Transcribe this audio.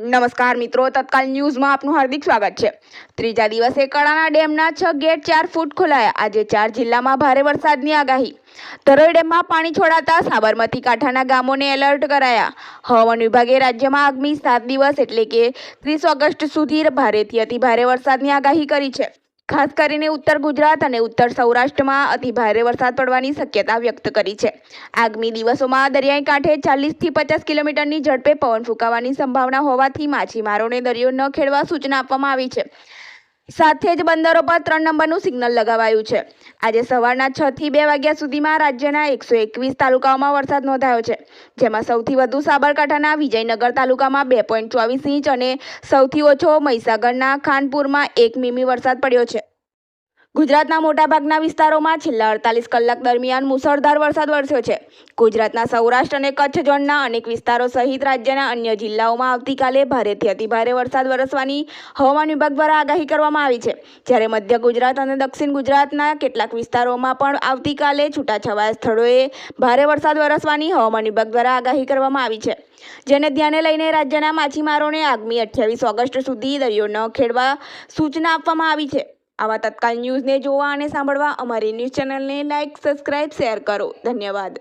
નમસ્કાર મિત્રો, તત્કાલ ન્યૂઝમાં આપનું હાર્દિક સ્વાગત છે. ત્રીજા દિવસે કડાણા ડેમના છ ગેટ ચાર ફૂટ ખોલાયા. આજે ચાર જિલ્લામાં ભારે વરસાદની આગાહી. તરોઈ ડેમમાં પાણી છોડાતા સાબરમતી કાંઠાના ગામોને એલર્ટ કરાયા. હવામાન વિભાગે રાજ્યમાં આગામી સાત દિવસ એટલે કે ત્રીસ ઓગસ્ટ સુધી ભારેથી અતિભારે વરસાદની આગાહી કરી છે. ખાસ કરીને ઉત્તર ગુજરાત અને ઉત્તર સૌરાષ્ટ્રમાં અતિ ભારે વરસાદ પડવાની શક્યતા વ્યક્ત કરી છે. આગામી દિવસોમાં દરિયાઈ કાંઠે ચાલીસથી પચાસ કિલોમીટરની ઝડપે પવન ફૂંકાવાની સંભાવના હોવાથી માછીમારોને દરિયો ન ખેડવા સૂચના આપવામાં આવી છે. સાથે જ બંદરો પર ત્રણ નંબરનું સિગ્નલ લગાવાયું છે. આજે સવારના છ થી બે વાગ્યા સુધીમાં રાજ્યના એકસો એકવીસ તાલુકાઓમાં વરસાદ નોંધાયો છે. જેમાં સૌથી વધુ સાબરકાંઠાના વિજયનગર તાલુકામાં બે પોઈન્ટ ચોવીસ ઇંચ અને સૌથી ઓછો મહીસાગરના ખાનપુરમાં એક મીમી વરસાદ પડ્યો છે. ગુજરાતના મોટાભાગના વિસ્તારોમાં છેલ્લા અડતાલીસ કલાક દરમિયાન મુસળધાર વરસાદ વરસ્યો છે. ગુજરાતના સૌરાષ્ટ્ર અને કચ્છ ઝોનના અનેક વિસ્તારો સહિત રાજ્યના અન્ય જિલ્લાઓમાં આવતીકાલે ભારેથી અતિભારે વરસાદ વરસવાની હવામાન વિભાગ દ્વારા આગાહી કરવામાં આવી છે. જ્યારે મધ્ય ગુજરાત અને દક્ષિણ ગુજરાતના કેટલાક વિસ્તારોમાં પણ આવતીકાલે છૂટાછવાયા સ્થળોએ ભારે વરસાદ વરસવાની હવામાન વિભાગ દ્વારા આગાહી કરવામાં આવી છે. જેને ધ્યાને લઈને રાજ્યના માછીમારોને આગામી અઠ્યાવીસ ઓગસ્ટ સુધી દરિયો ન ખેડવા સૂચના આપવામાં આવી છે. આવા તત્કાલ ન્યૂઝને જોવા અને સાંભળવા અમારી ન્યૂઝ ચેનલને લાઇક સબસ્ક્રાઇબ શેર કરો. ધન્યવાદ.